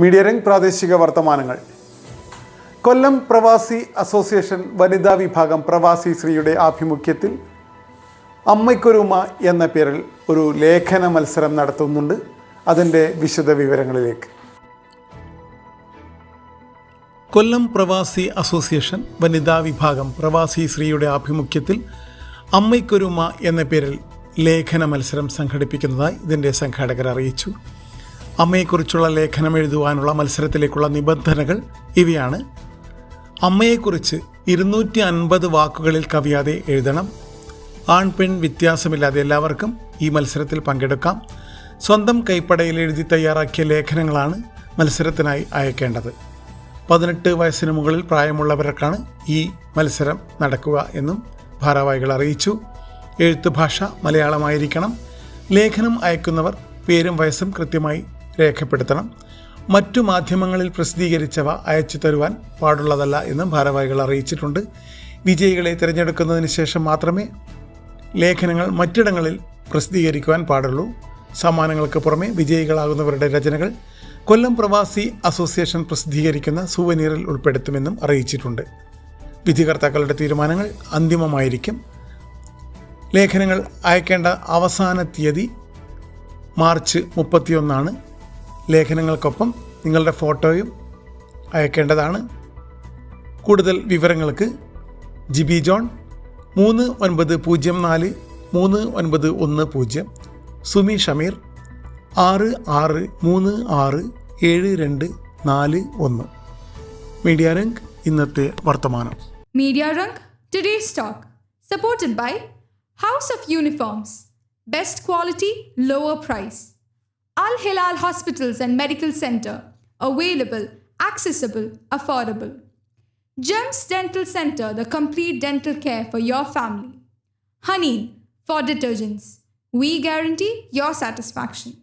Media രംഗ് പ്രാദേശിക വർത്തമാനങ്ങൾ. കൊല്ലം പ്രവാസി അസോസിയേഷൻ വനിതാ വിഭാഗം പ്രവാസി ശ്രീയുടെ ആഭിമുഖ്യത്തിൽ അമ്മയ്ക്കൊരുമ എന്ന പേരിൽ ഒരു ലേഖന മത്സരം നടത്തുന്നുണ്ട്. അതിന്റെ വിശദ വിവരങ്ങളിലേക്ക്. കൊല്ലം പ്രവാസി അസോസിയേഷൻ വനിതാ വിഭാഗം പ്രവാസി ശ്രീയുടെ ആഭിമുഖ്യത്തിൽ അമ്മയ്ക്കൊരുമ എന്ന പേരിൽ ലേഖന മത്സരം സംഘടിപ്പിക്കുന്നതായി ഇതിന്റെ സംഘാടകർ അറിയിച്ചു. അമ്മയെക്കുറിച്ചുള്ള ലേഖനം എഴുതുവാനുള്ള മത്സരത്തിലേക്കുള്ള നിബന്ധനകൾ ഇവയാണ്. അമ്മയെക്കുറിച്ച് ഇരുന്നൂറ്റി അൻപത് വാക്കുകളിൽ കവിയാതെ എഴുതണം. ആൺ പെൺ വ്യത്യാസമില്ലാതെ എല്ലാവർക്കും ഈ മത്സരത്തിൽ പങ്കെടുക്കാം. സ്വന്തം കൈപ്പടയിൽ എഴുതി തയ്യാറാക്കിയ ലേഖനങ്ങളാണ് മത്സരത്തിനായി അയക്കേണ്ടത്. പതിനെട്ട് വയസ്സിന് മുകളിൽ പ്രായമുള്ളവർക്കാണ് ഈ മത്സരം നടക്കുക എന്നും ഭാരവാഹികൾ അറിയിച്ചു. എഴുത്ത് ഭാഷ മലയാളമായിരിക്കണം. ലേഖനം അയക്കുന്നവർ പേരും വയസ്സും കൃത്യമായി രേഖപ്പെടുത്തണം. മറ്റു മാധ്യമങ്ങളിൽ പ്രസിദ്ധീകരിച്ചവ അയച്ചു തരുവാൻ പാടുള്ളതല്ല എന്നും ഭാരവാഹികൾ അറിയിച്ചിട്ടുണ്ട്. വിജയികളെ തിരഞ്ഞെടുക്കുന്നതിന് ശേഷം മാത്രമേ ലേഖനങ്ങൾ മറ്റിടങ്ങളിൽ പ്രസിദ്ധീകരിക്കുവാൻ പാടുള്ളൂ. സമ്മാനങ്ങൾക്ക് പുറമെ വിജയികളാകുന്നവരുടെ രചനകൾ കൊല്ലം പ്രവാസി അസോസിയേഷൻ പ്രസിദ്ധീകരിക്കുന്ന സുവനീറിൽ ഉൾപ്പെടുത്തുമെന്നും അറിയിച്ചിട്ടുണ്ട്. വിധികർത്താക്കളുടെ തീരുമാനങ്ങൾ അന്തിമമായിരിക്കും. ലേഖനങ്ങൾ അയക്കേണ്ട അവസാന തീയതി മാർച്ച് മുപ്പത്തിയൊന്നാണ്. ലേഖനങ്ങൾക്കൊപ്പം നിങ്ങളുടെ ഫോട്ടോയും അയക്കേണ്ടതാണ്. കൂടുതൽ വിവരങ്ങൾക്ക് ജിബി ജോൺ മൂന്ന് ഒൻപത് പൂജ്യം നാല് മൂന്ന് ഒൻപത് ഒന്ന് പൂജ്യം സുമി ഷമീർ ആറ് ആറ് മൂന്ന് ആറ് ഏഴ് രണ്ട് നാല് ഒന്ന്. മീഡിയ രംഗ് ഇന്നത്തെ വർത്തമാനം. Media Rang, today stock supported by House of Uniforms. Best quality lower price. Al Hilal Hospitals and Medical Center, available, accessible, affordable. Gems Dental Center, the complete dental care for your family. Honey for detergents. We guarantee your satisfaction.